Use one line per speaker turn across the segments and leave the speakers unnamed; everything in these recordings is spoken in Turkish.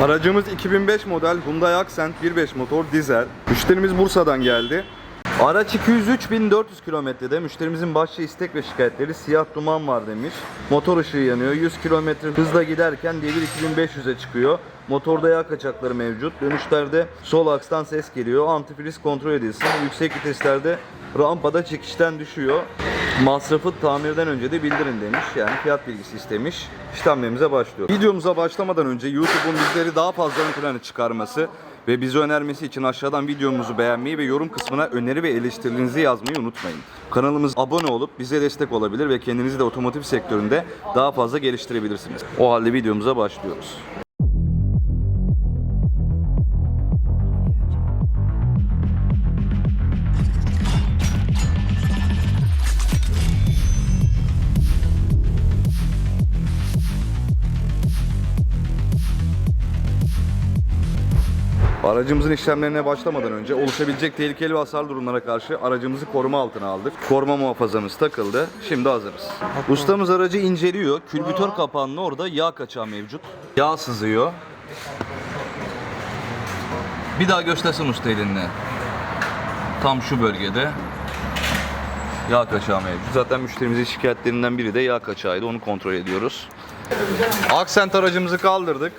Aracımız 2005 model Hyundai Accent 1.5 motor dizel. Müşterimiz Bursa'dan geldi. Araç 203.400 kilometrede. Müşterimizin başlıca istek ve şikayetleri siyah duman var demiş. Motor ışığı yanıyor. 100 kilometre hızla giderken devir 2500'e çıkıyor. Motorda yağ kaçakları mevcut. Dönüşlerde sol akstan ses geliyor. Antifriz kontrol edilsin. Yüksek viteslerde rampada çekişten düşüyor. Masrafı tamirden önce de bildirin demiş. Yani fiyat bilgisi istemiş. İşlemlerimize başlıyor. Videomuza başlamadan önce YouTube'un bizleri daha fazla ön plana çıkarması ve bizi önermesi için aşağıdan videomuzu beğenmeyi ve yorum kısmına öneri ve eleştirilerinizi yazmayı unutmayın. Kanalımıza abone olup bize destek olabilir ve kendinizi de otomotiv sektöründe daha fazla geliştirebilirsiniz. O halde videomuza başlıyoruz. Aracımızın işlemlerine başlamadan önce oluşabilecek tehlikeli ve hasar durumlara karşı aracımızı koruma altına aldık. Koruma muhafazamız takıldı. Şimdi hazırız. Ustamız aracı inceliyor. Külbütör kapağının orada yağ kaçağı mevcut. Yağ sızıyor. Bir daha göstersin usta elinle. Tam şu bölgede yağ kaçağı mevcut. Zaten müşterimizin şikayetlerinden biri de yağ kaçağıydı. Onu kontrol ediyoruz. Aksent aracımızı kaldırdık.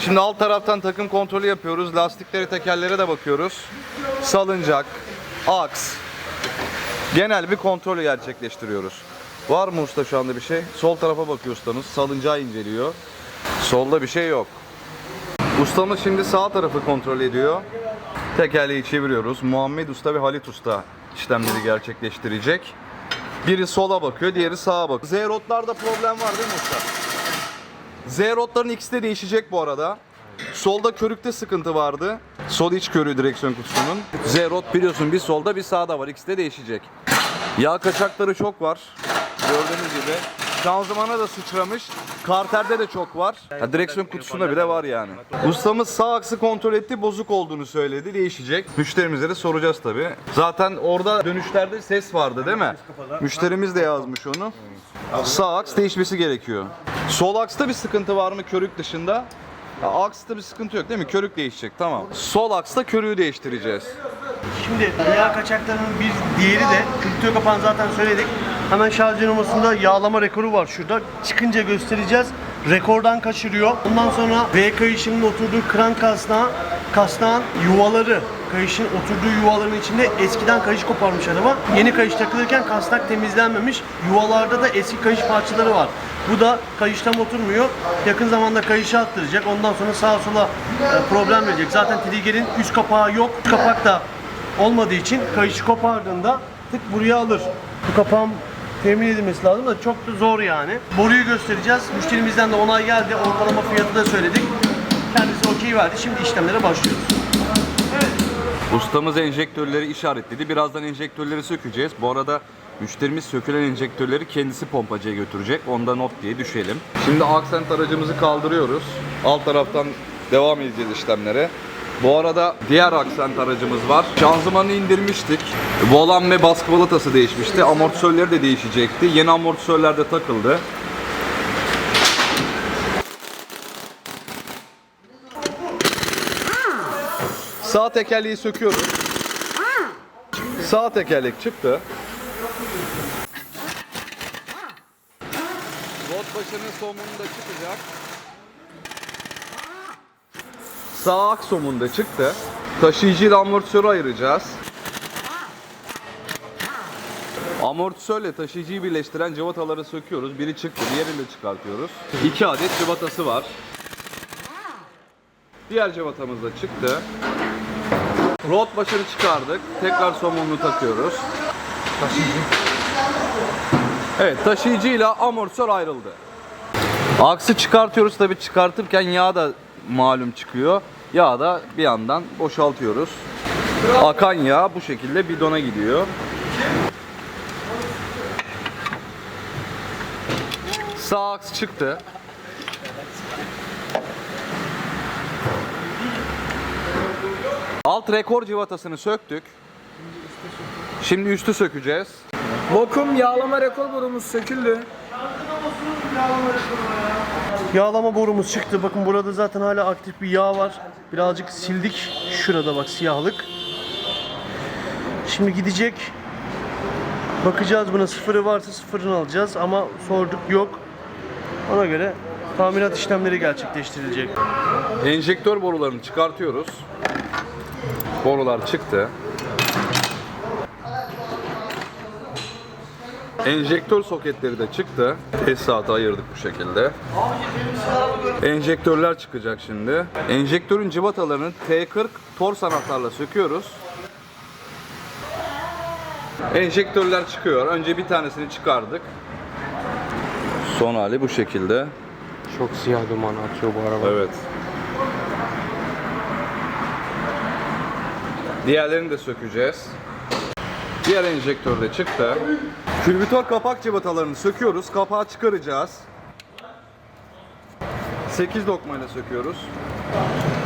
Şimdi alt taraftan takım kontrolü yapıyoruz. Lastikleri, tekerlere de bakıyoruz. Salıncak, aks. Genel bir kontrolü gerçekleştiriyoruz. Var mı usta şu anda bir şey? Sol tarafa bakıyor ustamız. Salıncağı inceliyor. Solda bir şey yok. Ustamız şimdi sağ tarafı kontrol ediyor. Tekerleği çeviriyoruz. Muhammed Usta ve Halit Usta işlemleri gerçekleştirecek. Biri sola bakıyor, diğeri sağa bakıyor. Z-Rod'larda problem var değil mi usta? Z-Rod'ların ikisi de değişecek bu arada. Solda körükte sıkıntı vardı. Sol iç körüğü direksiyon kutusunun. Z-Rod biliyorsun bir solda bir sağda var. İkisi de değişecek. Yağ kaçakları çok var. Gördüğünüz gibi. Şanzımana da sıçramış. Karterde de çok var. Ha, direksiyon kutusunda bile var yani. Ustamız sağ aksı kontrol etti. Bozuk olduğunu söyledi. Değişecek. Müşterimize de soracağız tabii. Zaten orada dönüşlerde ses vardı değil mi? Müşterimiz de yazmış onu. Sağ aks değişmesi gerekiyor. Sol aksta bir sıkıntı var mı körük dışında? Ya, aksta bir sıkıntı yok değil mi? Körük değişecek tamam. Sol aksta körüğü değiştireceğiz.
Şimdi yağ kaçaklarının bir diğeri de kültür kapağını zaten söyledik. Hemen şarj dinamasında yağlama rekoru var şurada. Çıkınca göstereceğiz. Rekordan kaçırıyor. Ondan sonra V kayışının oturduğu kran kasnağı, kasnağın yuvaları, kayışın oturduğu yuvaların içinde eskiden kayış koparmış araba. Yeni kayış takılırken kasnak temizlenmemiş. Yuvalarda da eski kayış parçaları var. Bu da kayıştan oturmuyor. Yakın zamanda kayışı attıracak. Ondan sonra sağa sola e, problem verecek. Zaten trigger'in üst kapağı yok. Üst kapak da olmadığı için kayışı kopardığında tık buraya alır. Bu kapağın temin edilmesi lazım da çok da zor yani. Boruyu göstereceğiz. Müşterimizden de onay geldi. Ortalama fiyatı da söyledik. Kendisi okey verdi. Şimdi işlemlere başlıyoruz.
Ustamız enjektörleri işaretledi. Birazdan enjektörleri sökeceğiz. Bu arada müşterimiz sökülen enjektörleri kendisi pompacıya götürecek. Onda not diye düşelim. Şimdi Accent aracımızı kaldırıyoruz. Alt taraftan devam edeceğiz işlemlere. Bu arada diğer Accent aracımız var. Şanzımanı indirmiştik. Volan ve baskı balatası değişmişti. Amortisörleri de değişecekti. Yeni amortisörler de takıldı. Sağ tekerleği söküyoruz. Sağ tekerlek çıktı. Rot başının somunu da çıkacak. Sağ ak somun da çıktı. Taşıyıcı ile amortisörü ayıracağız. Amortisörle taşıyıcıyı birleştiren cıvataları söküyoruz. Biri çıktı, diğerini de çıkartıyoruz. İki adet cıvatası var. Diğer cıvatamız da çıktı. Rot başını çıkardık. Tekrar somununu takıyoruz. Evet taşıyıcı ile amortisör ayrıldı. Aksı çıkartıyoruz tabi çıkartırken yağ da malum çıkıyor. Yağ da bir yandan boşaltıyoruz. Akan yağ bu şekilde bidona gidiyor. Sağ aks çıktı. Alt rekor civatasını söktük. Şimdi üstü sökeceğiz.
Lokum yağlama rekor borumuz söküldü.
Yağlama borumuz çıktı. Bakın burada zaten hala aktif bir yağ var. Birazcık sildik. Şurada bak siyahlık. Şimdi gidecek. Bakacağız buna sıfırı varsa sıfırını alacağız ama sorduk yok. Ona göre tamirat işlemleri gerçekleştirilecek.
Enjektör borularını çıkartıyoruz. Borular çıktı. Enjektör soketleri de çıktı. Tesisatı ayırdık bu şekilde. Enjektörler çıkacak şimdi. Enjektörün cıvatalarını T40 tors anahtarla söküyoruz. Enjektörler çıkıyor. Önce bir tanesini çıkardık. Son hali bu şekilde.
Çok siyah duman atıyor bu araba.
Evet. Diğerlerini de sökeceğiz. Diğer enjektör de çıktı. Külbütör kapak cıvatalarını söküyoruz. Kapağı çıkaracağız. 8 lokmayla söküyoruz.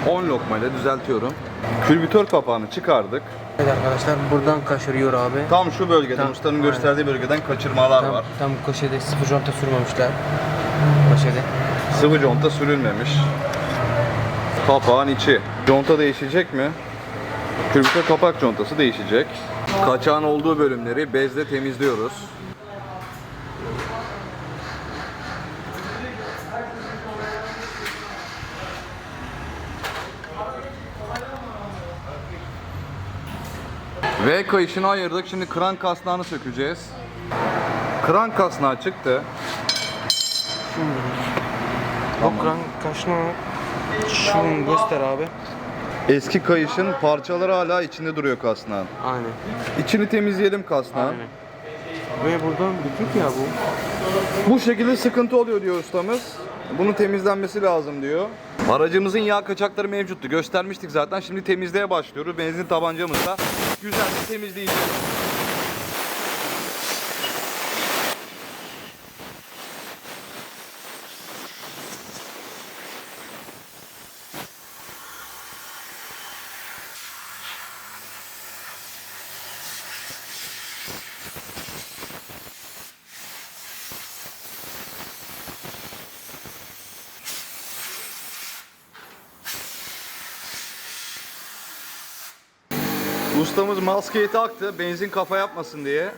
10 lokmayla düzeltiyorum. Külbütör kapağını çıkardık.
Evet arkadaşlar buradan kaşırıyor abi.
Tam şu bölgeden,
Tam-
ustanın
aynen.
gösterdiği bölgeden kaçırmalar
Tam,
var.
tam köşede sıfır conta sürmemişler. Köşede.
Sıvı conta sürülmemiş. Kapağın içi. Conta değişecek mi? Külbütör kapak contası değişecek. Kaçağın olduğu bölümleri bezle temizliyoruz. V kayışını ayırdık. Şimdi kran kasnağını sökeceğiz. Kran kasnağı çıktı.
Okran kaşına şunu göster abi.
Eski kayışın parçaları hala içinde duruyor kasnağın.
Aynen.
İçini temizleyelim kasnağın.
Aynen. Ve buradan bitik ya bu.
Bu şekilde sıkıntı oluyor diyor ustamız. Bunun temizlenmesi lazım diyor. Aracımızın yağ kaçakları mevcuttu. Göstermiştik zaten. Şimdi temizliğe başlıyoruz. Benzin tabancamızla güzelce temizleyeceğiz. Ustamız maskeyi taktı. Benzin kafa yapmasın diye.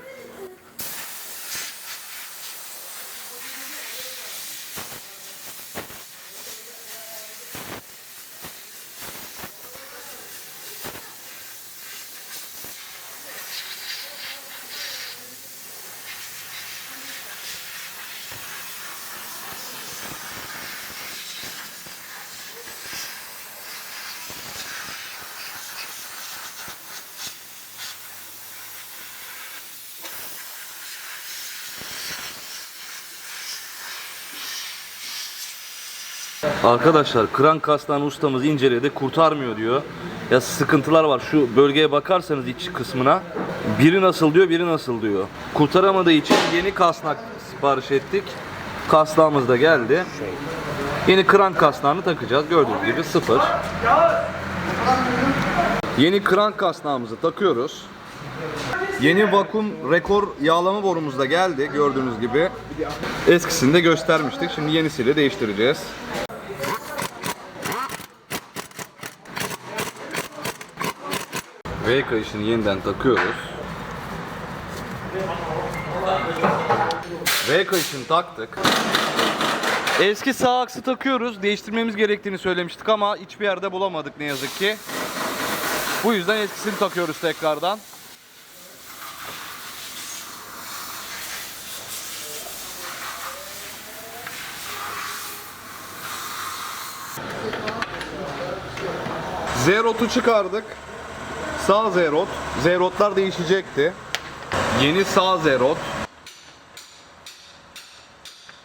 Arkadaşlar kran kastan ustamız inceledi kurtarmıyor diyor. Ya sıkıntılar var şu bölgeye bakarsanız iç kısmına biri nasıl diyor biri nasıl diyor. Kurtaramadığı için yeni kasnak sipariş ettik. Kasnağımız da geldi. Yeni kran kasnağını takacağız gördüğünüz gibi sıfır. Yeni kran kasnağımızı takıyoruz. Yeni vakum rekor yağlama borumuz da geldi gördüğünüz gibi. Eskisini de göstermiştik. Şimdi yenisiyle değiştireceğiz. V kayışını yeniden takıyoruz. V kayışını taktık. Eski sağ aksı takıyoruz. Değiştirmemiz gerektiğini söylemiştik ama hiçbir yerde bulamadık ne yazık ki. Bu yüzden eskisini takıyoruz tekrardan. Zerot'u çıkardık. Sağ Zerot. Zerotlar değişecekti. Yeni sağ Zerot.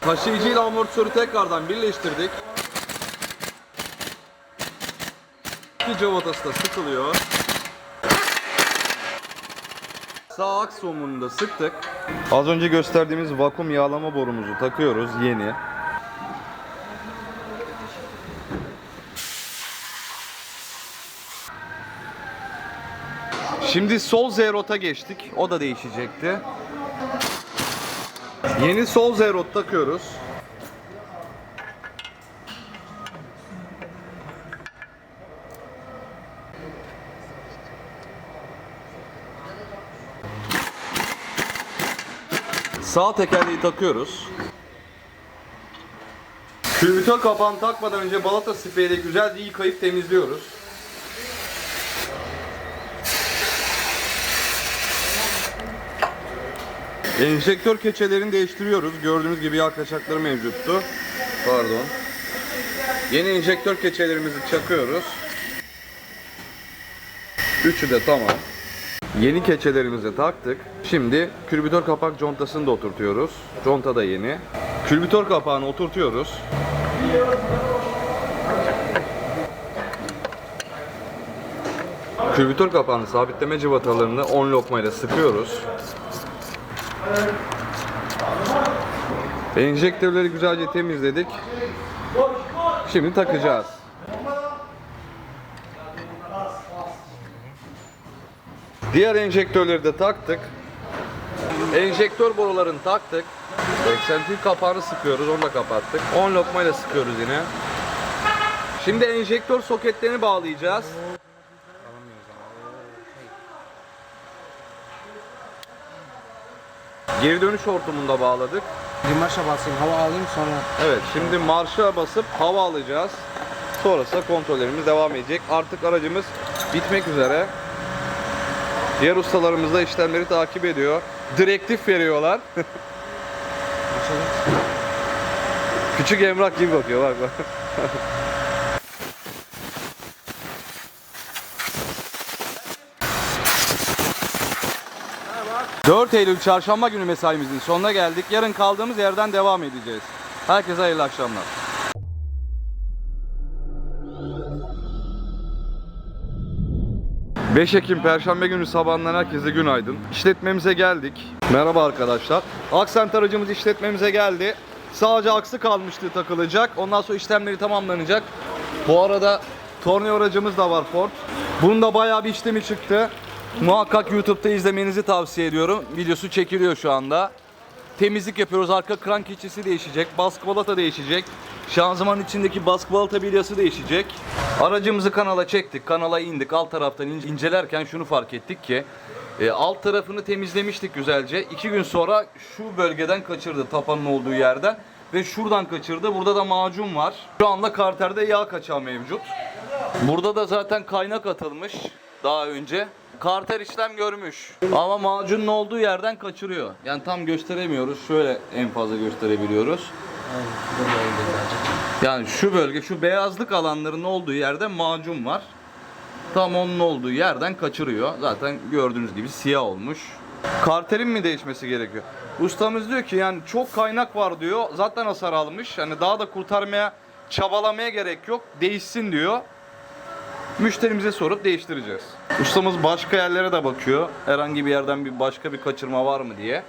Taşıyıcı ile amortisörü tekrardan birleştirdik. İki cavatası da sıkılıyor. Sağ aks somunu da sıktık. Az önce gösterdiğimiz vakum yağlama borumuzu takıyoruz yeni. Şimdi sol Zerot'a geçtik. O da değişecekti. Yeni sol Zerot takıyoruz. Sağ tekerleği takıyoruz. Külbütör kapağını takmadan önce balata spreyiyle güzelce yıkayıp temizliyoruz. Enjektör keçelerini değiştiriyoruz. Gördüğünüz gibi yağ mevcuttu. Pardon. Yeni enjektör keçelerimizi çakıyoruz. Üçü de tamam. Yeni keçelerimizi taktık. Şimdi külbütör kapak contasını da oturtuyoruz. Conta da yeni. Külbütör kapağını oturtuyoruz. Külbütör kapağının sabitleme cıvatalarını 10 lokmayla sıkıyoruz. Enjektörleri güzelce temizledik. Şimdi takacağız. Diğer enjektörleri de taktık. Enjektör borularını taktık. Eksentrik kapağını sıkıyoruz, onu da kapattık. 10 lokmayla sıkıyoruz yine. Şimdi enjektör soketlerini bağlayacağız. Geri dönüş hortumunda bağladık.
Bir marşa basayım, hava alayım sonra.
Evet, şimdi marşa basıp hava alacağız. Sonrasında kontrollerimiz devam edecek. Artık aracımız bitmek üzere. Diğer ustalarımız da işlemleri takip ediyor. Direktif veriyorlar. Küçük emrak gibi bakıyor bak bak. 4 Eylül çarşamba günü mesaimizin sonuna geldik. Yarın kaldığımız yerden devam edeceğiz. Herkese hayırlı akşamlar. ...5 Ekim Perşembe günü sabahından herkese günaydın. İşletmemize geldik. Merhaba arkadaşlar. Aksent aracımız işletmemize geldi. Sadece aksı kalmıştı takılacak. Ondan sonra işlemleri tamamlanacak. Bu arada torneo aracımız da var Ford. Bunun da bayağı bir işlemi çıktı. Muhakkak YouTube'da izlemenizi tavsiye ediyorum. Videosu çekiliyor şu anda. Temizlik yapıyoruz. Arka krank içisi değişecek. Baskı balata değişecek. Şanzıman içindeki baskı balata bilyası değişecek. Aracımızı kanala çektik. Kanala indik. Alt taraftan ince- incelerken şunu fark ettik ki e, alt tarafını temizlemiştik güzelce. İki gün sonra şu bölgeden kaçırdı tapanın olduğu yerden. Ve şuradan kaçırdı. Burada da macun var. Şu anda karterde yağ kaçağı mevcut. Burada da zaten kaynak atılmış daha önce. Karter işlem görmüş. Ama macunun olduğu yerden kaçırıyor. Yani tam gösteremiyoruz. Şöyle en fazla gösterebiliyoruz. Yani şu bölge, şu beyazlık alanların olduğu yerde macun var. Tam onun olduğu yerden kaçırıyor. Zaten gördüğünüz gibi siyah olmuş. Karterin mi değişmesi gerekiyor? Ustamız diyor ki yani çok kaynak var diyor. Zaten hasar almış. Yani daha da kurtarmaya, çabalamaya gerek yok. Değişsin diyor. Müşterimize sorup değiştireceğiz. Ustamız başka yerlere de bakıyor. Herhangi bir yerden bir başka bir kaçırma var mı diye.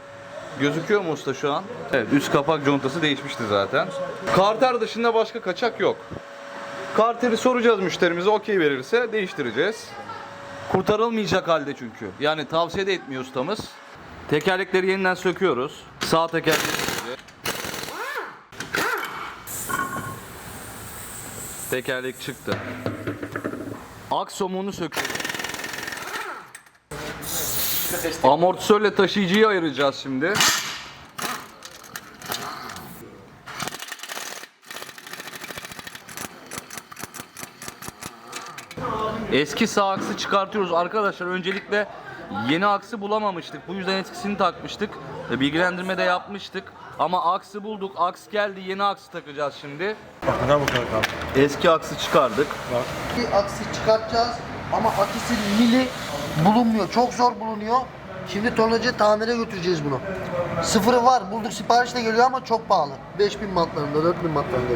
Gözüküyor mu usta şu an? Evet, üst kapak contası değişmişti zaten. Karter dışında başka kaçak yok. Karteri soracağız müşterimize, okey verirse değiştireceğiz. Kurtarılmayacak halde çünkü. Yani tavsiye de etmiyor ustamız. Tekerlekleri yeniden söküyoruz. Sağ sökeceğiz. Tekerlek çıktı. Aksomuğunu söküyoruz. Amortisörle taşıyıcıyı ayıracağız şimdi. Eski sağ aksı çıkartıyoruz arkadaşlar. Öncelikle yeni aksı bulamamıştık. Bu yüzden eskisini takmıştık. Ve Bilgilendirme de yapmıştık. Ama aksı bulduk. Aks geldi. Yeni aksı takacağız şimdi.
Bakın bakalım.
Eski aksı çıkardık.
Bir aksi çıkartacağız ama akisi mili bulunmuyor. Çok zor bulunuyor. Şimdi tornacı tamire götüreceğiz bunu. Sıfırı var. Bulduk sipariş de geliyor ama çok pahalı. 5000 mantlarında, 4000 mantlarında.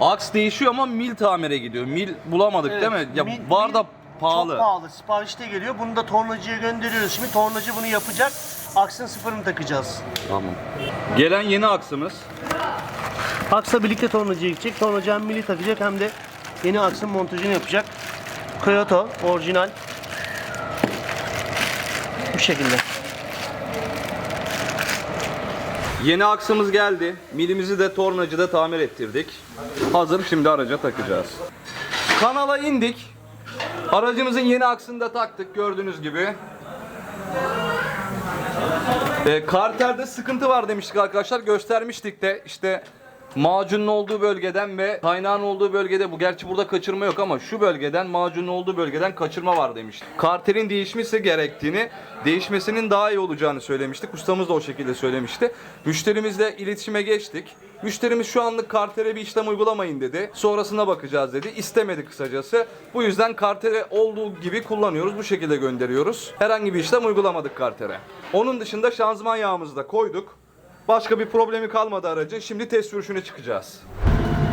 Aks değişiyor ama mil tamire gidiyor. Mil bulamadık değil mi? Ya
Mil-
var da pahalı.
Çok pahalı. Siparişte geliyor. Bunu da tornacıya gönderiyoruz. Şimdi tornacı bunu yapacak. Aksın sıfırını takacağız.
Tamam. Gelen yeni aksımız.
Aksla birlikte tornacıya gidecek. Tornacı hem mili takacak hem de yeni aksın montajını yapacak. Kyoto orijinal. Bu şekilde.
Yeni aksımız geldi. Milimizi de tornacıda tamir ettirdik. Hazır şimdi araca takacağız. Kanala indik. Aracımızın yeni aksını da taktık gördüğünüz gibi. E, karterde sıkıntı var demiştik arkadaşlar. Göstermiştik de işte macunun olduğu bölgeden ve kaynağın olduğu bölgede bu gerçi burada kaçırma yok ama şu bölgeden macunun olduğu bölgeden kaçırma var demiştik. Karterin değişmesi gerektiğini, değişmesinin daha iyi olacağını söylemiştik. Ustamız da o şekilde söylemişti. Müşterimizle iletişime geçtik. Müşterimiz şu anlık kartere bir işlem uygulamayın dedi. Sonrasına bakacağız dedi. İstemedi kısacası. Bu yüzden kartere olduğu gibi kullanıyoruz. Bu şekilde gönderiyoruz. Herhangi bir işlem uygulamadık kartere. Onun dışında şanzıman yağımızı da koyduk. Başka bir problemi kalmadı aracın. Şimdi test sürüşüne çıkacağız.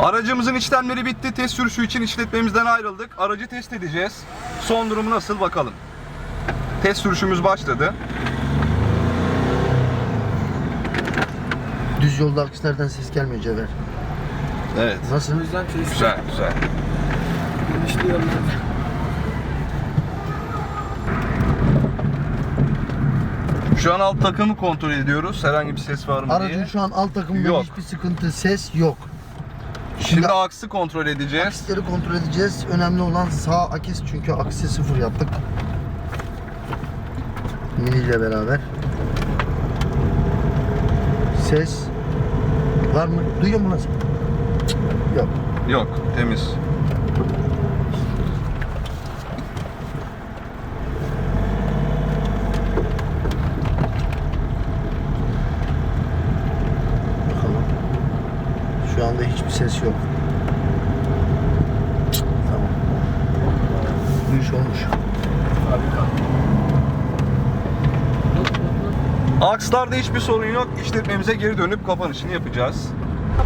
Aracımızın işlemleri bitti. Test sürüşü için işletmemizden ayrıldık. Aracı test edeceğiz. Son durumu nasıl bakalım. Test sürüşümüz başladı.
Düz yolda akslerden ses gelmiyor Cevher.
Evet.
Nasıl?
yüzden test
Güzel, güzel.
işliyorum.
Şu an alt takımı kontrol ediyoruz. Herhangi bir ses var mı
Aracın
diye.
şu an alt takımında
Yok.
hiçbir sıkıntı, ses yok.
Şimdi aksı kontrol edeceğiz.
Akisleri kontrol edeceğiz. Önemli olan sağ akis çünkü aksi sıfır yaptık. Mini ile beraber. Ses var mı? Duyuyor musun? Yok.
Yok, temiz.
Bakalım. Şu anda hiçbir ses yok. Tamam. Bu iş olmuş.
Akslarda hiçbir sorun yok. İşletmemize geri dönüp kapanışını yapacağız.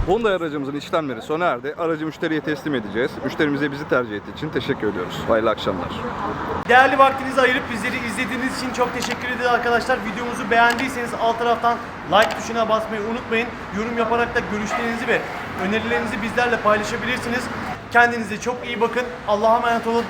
Honda aracımızın işlemleri sona erdi. Aracı müşteriye teslim edeceğiz. Müşterimize bizi tercih ettiği için teşekkür ediyoruz. Hayırlı akşamlar.
Değerli vaktinizi ayırıp bizleri izlediğiniz için çok teşekkür ederiz arkadaşlar. Videomuzu beğendiyseniz alt taraftan like tuşuna basmayı unutmayın. Yorum yaparak da görüşlerinizi ve önerilerinizi bizlerle paylaşabilirsiniz. Kendinize çok iyi bakın. Allah'a emanet olun.